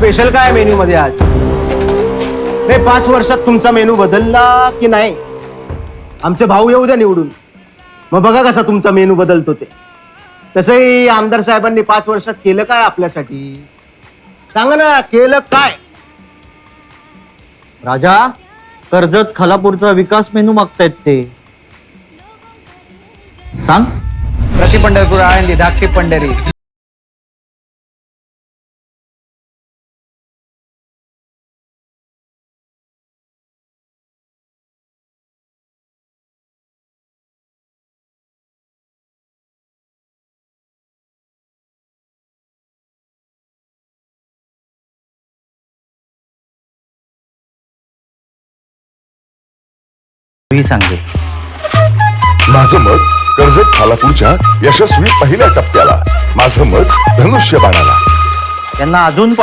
Special काय menu मध्ये आज? नाही पाच वर्षात तुमचा मेनू बदलला की नाही? आमचे भाऊ येऊ द्या निवडून. मग बघा कसा तुमचा मेनू बदलतो ते. तसंही आमदार साहेबांनी पाच वर्षात केलं काय आपल्यासाठी? सांगा ना केलं काय? राजा कर्जत खालापूरचा विकास मेनू मागतायत ते. सांग. प्रति पंढरपूर आळंदी धाकटी पंढरी. मी सांगते माझं मत कर्जत खालापूरच्या यशस्वी पहिल्या टप्प्याला. माझं मत धनुष्यबाणाला त्यांना अजून